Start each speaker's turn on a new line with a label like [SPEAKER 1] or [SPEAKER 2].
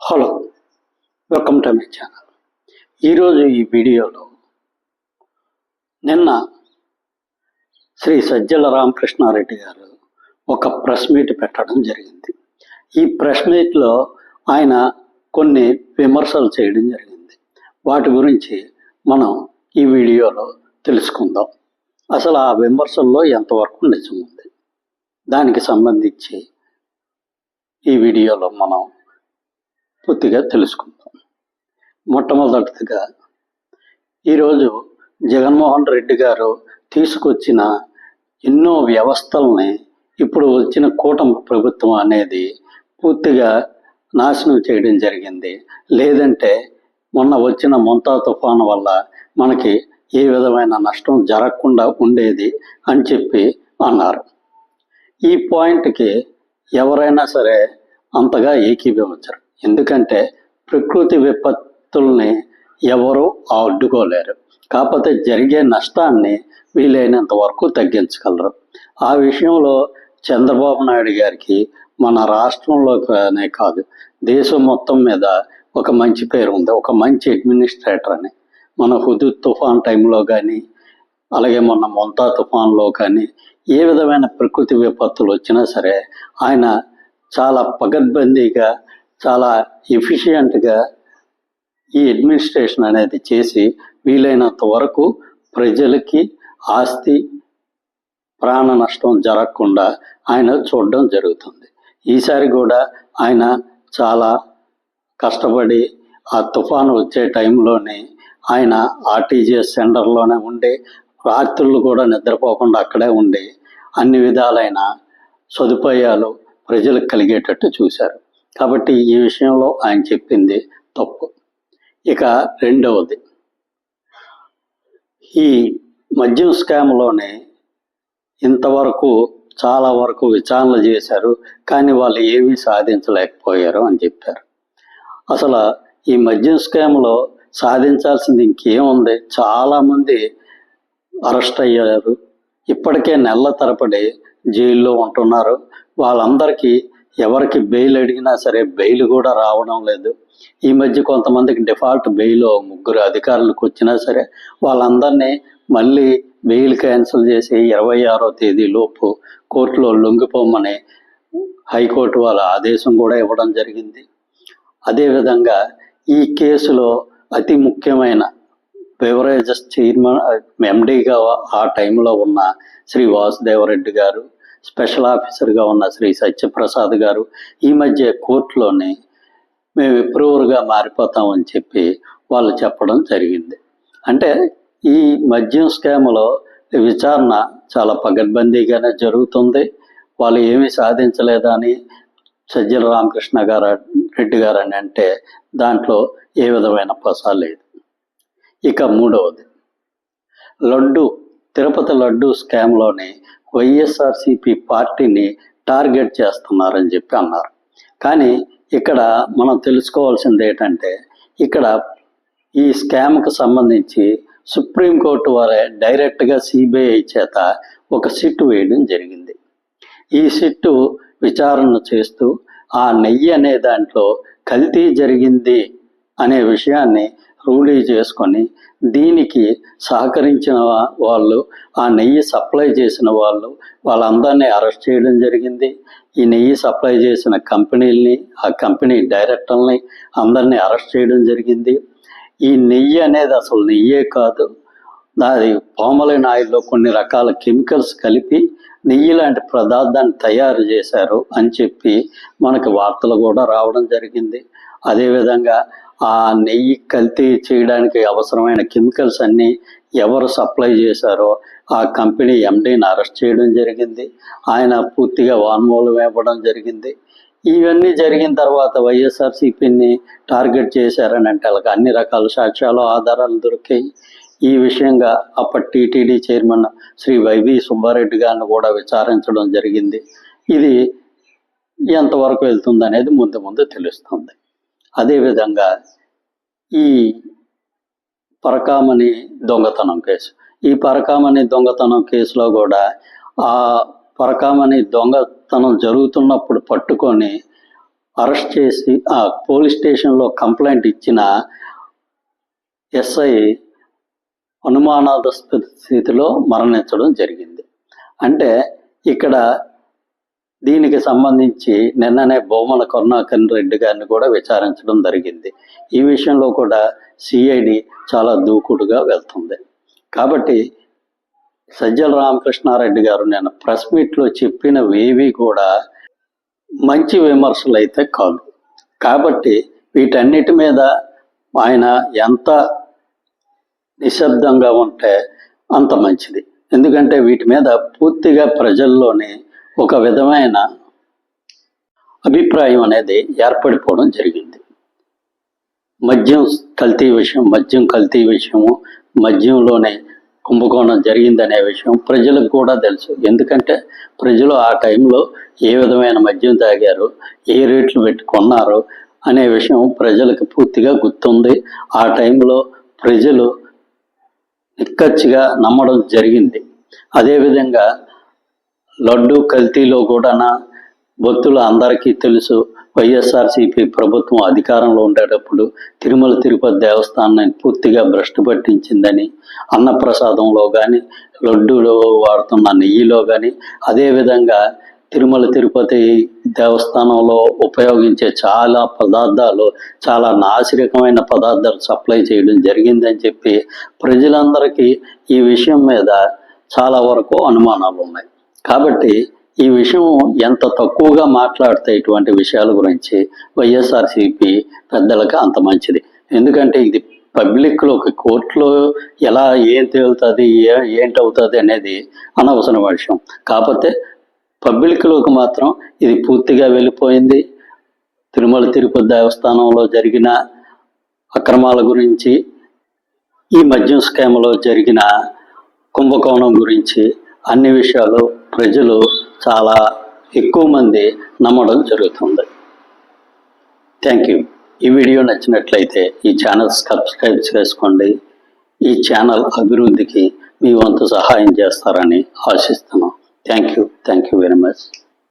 [SPEAKER 1] Hello welcome to my channel. ఈరోజు ఈ వీడియోలో నిన్న శ్రీ సజ్జల రామకృష్ణారెడ్డి గారు ఒక ప్రెస్ మీట్ పెట్టడం జరిగింది. ఈ ప్రెస్ మీట్లో ఆయన కొన్ని విమర్శలు చేయడం జరిగింది. వాటి గురించి మనం ఈ వీడియోలో తెలుసుకుందాం. అసలు ఆ విమర్శల్లో ఎంతవరకు నిజం ఉంది? దానికి సంబంధించి ఈ వీడియోలో మనం పూర్తిగా తెలుసుకుందాం. మొట్టమొదటిగా ఈరోజు జగన్మోహన్ రెడ్డి గారు తీసుకొచ్చిన ఎన్నో వ్యవస్థల్ని ఇప్పుడు వచ్చిన కూటమి ప్రభుత్వం అనేది పూర్తిగా నాశనం చేయడం జరిగింది. లేదంటే మొన్న వచ్చిన మొంతా తుఫాను వల్ల మనకి ఏ విధమైన నష్టం జరగకుండా ఉండేది అని చెప్పి అన్నారు. ఈ పాయింట్కి ఎవరైనా సరే అంతగా ఏకీభవించరు. ఎందుకంటే ప్రకృతి విపత్తుల్ని ఎవరు అడ్డుకోలేరు. కాకపోతే జరిగే నష్టాన్ని వీలైనంత వరకు తగ్గించగలరు. ఆ విషయంలో చంద్రబాబు నాయుడు గారికి మన రాష్ట్రంలోనే కాదు దేశం మొత్తం మీద ఒక మంచి పేరు ఉంది. ఒక మంచి అడ్మినిస్ట్రేటర్ అని. మన హుదూ తుఫాన్ టైంలో కానీ అలాగే మొన్న మొంతా తుఫాన్లో కానీ ఏ విధమైన ప్రకృతి విపత్తులు వచ్చినా సరే ఆయన చాలా పగడ్బందీగా చాలా ఎఫిషియంట్గా ఈ అడ్మినిస్ట్రేషన్ అనేది చేసి వీలైనంత వరకు ప్రజలకి ఆస్తి ప్రాణ నష్టం జరగకుండా ఆయన చూడడం జరుగుతుంది. ఈసారి కూడా ఆయన చాలా కష్టపడి ఆ తుఫాను వచ్చే టైంలోనే ఆయన ఆర్టీజీఎస్ సెంటర్లోనే ఉండి రాత్రులు కూడా నిద్రపోకుండా అక్కడే ఉండి అన్ని విధాలైన సదుపాయాలు ప్రజలకు కలిగేటట్టు చూశారు. కాబట్టి ఈ విషయంలో ఆయన చెప్పింది తప్పు. ఇక రెండవది ఈ మద్యం స్కామ్లోనే ఇంతవరకు చాలా వరకు విచారణలు చేశారు కానీ వాళ్ళు ఏమీ సాధించలేకపోయారు అని చెప్పారు. అసలు ఈ మద్యం స్కామ్లో సాధించాల్సింది ఇంకేముంది? చాలామంది అరెస్ట్ అయ్యారు. ఇప్పటికే నెలల తరబడి జైల్లో ఉంటున్నారు. వాళ్ళందరికీ ఎవరికి బెయిల్ అడిగినా సరే బెయిల్ కూడా రావడం లేదు. ఈ మధ్య కొంతమందికి డిఫాల్ట్ బెయిల్ ముగ్గురు అధికారులకు వచ్చినా సరే వాళ్ళందరినీ మళ్ళీ బెయిల్ క్యాన్సిల్ చేసి ఇరవై ఆరో తేదీ లోపు కోర్టులో లొంగిపోమని హైకోర్టు వాళ్ళ ఆదేశం కూడా ఇవ్వడం జరిగింది. అదేవిధంగా ఈ కేసులో అతి ముఖ్యమైన బెవరేజెస్ చైర్మన్ ఎండీగా ఆ టైంలో ఉన్న శ్రీ వాసుదేవరెడ్డి గారు స్పెషల్ ఆఫీసర్గా ఉన్న శ్రీ సత్యప్రసాద్ గారు ఈ మధ్య కోర్టులోని మేము ఎప్రూవర్గా మారిపోతామని చెప్పి వాళ్ళు చెప్పడం జరిగింది. అంటే ఈ మద్యం స్కామ్లో విచారణ చాలా పగడ్బందీగానే జరుగుతుంది. వాళ్ళు ఏమీ సాధించలేదని సజ్జల రామకృష్ణ గారు రెడ్డి గారు అని అంటే దాంట్లో ఏ విధమైన పస లేదు. ఇక మూడవది. లడ్డు తిరుపతి లడ్డు స్కామ్లోని వైఎస్ఆర్సిపి పార్టీని టార్గెట్ చేస్తున్నారని చెప్పి అన్నారు. కానీ ఇక్కడ మనం తెలుసుకోవాల్సింది ఏంటంటే ఇక్కడ ఈ స్కామ్కు సంబంధించి సుప్రీంకోర్టు వారే డైరెక్ట్గా సిబిఐ చేత ఒక సిట్ వేయడం జరిగింది. ఈ సిట్టు విచారణ చేస్తూ ఆ నెయ్యి అనే దాంట్లో కల్తీ జరిగింది అనే విషయాన్ని రూఢీ చేసుకొని దీనికి సహకరించిన వాళ్ళు ఆ నెయ్యి సప్లై చేసిన వాళ్ళు వాళ్ళందరినీ అరెస్ట్ చేయడం జరిగింది. ఈ నెయ్యి సప్లై చేసిన కంపెనీల్ని ఆ కంపెనీ డైరెక్టర్ని అందరినీ అరెస్ట్ చేయడం జరిగింది. ఈ నెయ్యి అనేది అసలు నెయ్యే కాదు. దాని పామలైన ఆయిల్లో కొన్ని రకాల కెమికల్స్ కలిపి నెయ్యి లాంటి పదార్థాన్ని తయారు చేశారు అని చెప్పి మనకు వార్తలు కూడా రావడం జరిగింది. అదేవిధంగా ఆ నెయ్యి కల్తీ చేయడానికి అవసరమైన కెమికల్స్ అన్నీ ఎవరు సప్లై చేశారో ఆ కంపెనీ ఎండీని అరెస్ట్ చేయడం జరిగింది. ఆయన పూర్తిగా వాన్మూలం ఇవ్వడం జరిగింది. ఇవన్నీ జరిగిన తర్వాత వైఎస్ఆర్సీపీని టార్గెట్ చేశారని అంటే వాళ్ళకి అన్ని రకాల సాక్ష్యాలు ఆధారాలు దొరికాయి. ఈ విషయంగా అప్పటి టీటీడీ చైర్మన్ శ్రీ వైవి సుబ్బారెడ్డి గారిని కూడా విచారించడం జరిగింది. ఇది ఎంతవరకు వెళ్తుంది అనేది ముందు ముందు తెలుస్తుంది. అదేవిధంగా ఈ పరకామణి దొంగతనం కేసు. ఈ పరకామణి దొంగతనం కేసులో కూడా ఆ పరకామణి దొంగతనం జరుగుతున్నప్పుడు పట్టుకొని అరెస్ట్ చేసి ఆ పోలీస్ స్టేషన్లో కంప్లైంట్ ఇచ్చిన ఎస్ఐ అనుమానాస్పద స్థితిలో మరణించడం జరిగింది. అంటే ఇక్కడ దీనికి సంబంధించి నిన్ననే బొమ్మల కరుణాకర్ రెడ్డి గారిని కూడా విచారించడం జరిగింది. ఈ విషయంలో కూడా సిఐడి చాలా దూకుడుగా వెళ్తుంది. కాబట్టి సజ్జల రామకృష్ణారెడ్డి గారు నేను ప్రెస్ మీట్లో చెప్పినవేవి కూడా మంచి విమర్శలు అయితే కాదు. కాబట్టి వీటన్నిటి మీద ఆయన ఎంత నిశ్శబ్దంగా ఉంటే అంత మంచిది. ఎందుకంటే వీటి మీద పూర్తిగా ప్రజల్లోని ఒక విధమైన అభిప్రాయం అనేది ఏర్పడిపోవడం జరిగింది. మద్యం కల్తీ విషయం మద్యం కల్తీ విషయము మద్యంలోనే కుంభకోణం జరిగిందనే విషయం ప్రజలకు కూడా తెలుసు. ఎందుకంటే ప్రజలు ఆ టైంలో ఏ విధమైన మద్యం తాగారు ఏ రేట్లు పెట్టి కొన్నారు అనే విషయం ప్రజలకు పూర్తిగా గుర్తుంది. ఆ టైంలో ప్రజలు నిక్కచ్చిగా నమ్మడం జరిగింది. అదేవిధంగా లడ్డు కల్తీలో కూడా భక్తులు అందరికీ తెలుసు. వైఎస్ఆర్సీపీ ప్రభుత్వం అధికారంలో ఉండేటప్పుడు తిరుమల తిరుపతి దేవస్థానాన్ని పూర్తిగా భ్రష్టు పట్టించిందని అన్నప్రసాదంలో కానీ లడ్డూలో వాడుతున్న నెయ్యిలో కానీ అదేవిధంగా తిరుమల తిరుపతి దేవస్థానంలో ఉపయోగించే చాలా పదార్థాలు చాలా నాసిరకమైన పదార్థాలు సప్లై చేయడం జరిగిందని చెప్పి ప్రజలందరికీ ఈ విషయం మీద చాలా వరకు అనుమానాలు ఉన్నాయి కాబట్టి ఈ విషయం ఎంత తక్కువగా మాట్లాడితే ఇటువంటి విషయాల గురించి వైఎస్ఆర్సీపీ పెద్దలకు అంత మంచిది. ఎందుకంటే ఇది పబ్లిక్లోకి కోర్టులో ఎలా ఏం తేలుతుంది ఏ ఏంటవుతుంది అనేది అనవసరం విషయం. కాకపోతే పబ్లిక్లోకి మాత్రం ఇది పూర్తిగా వెళ్ళిపోయింది. తిరుమల తిరుపతి దేవస్థానంలో జరిగిన అక్రమాల గురించి ఈ మద్యం స్కామ్లో జరిగిన కుంభకోణం గురించి అన్ని విషయాలు ప్రజలు చాలా ఎక్కువ మంది నమ్మడం జరుగుతుంది. థ్యాంక్ యూ ఈ వీడియో నచ్చినట్లయితే ఈ ఛానల్ సబ్స్క్రైబ్ చేసుకోండి. ఈ ఛానల్ అభివృద్ధికి మీ వంతు సహాయం చేస్తారని ఆశిస్తున్నాం. Thank you thank you very much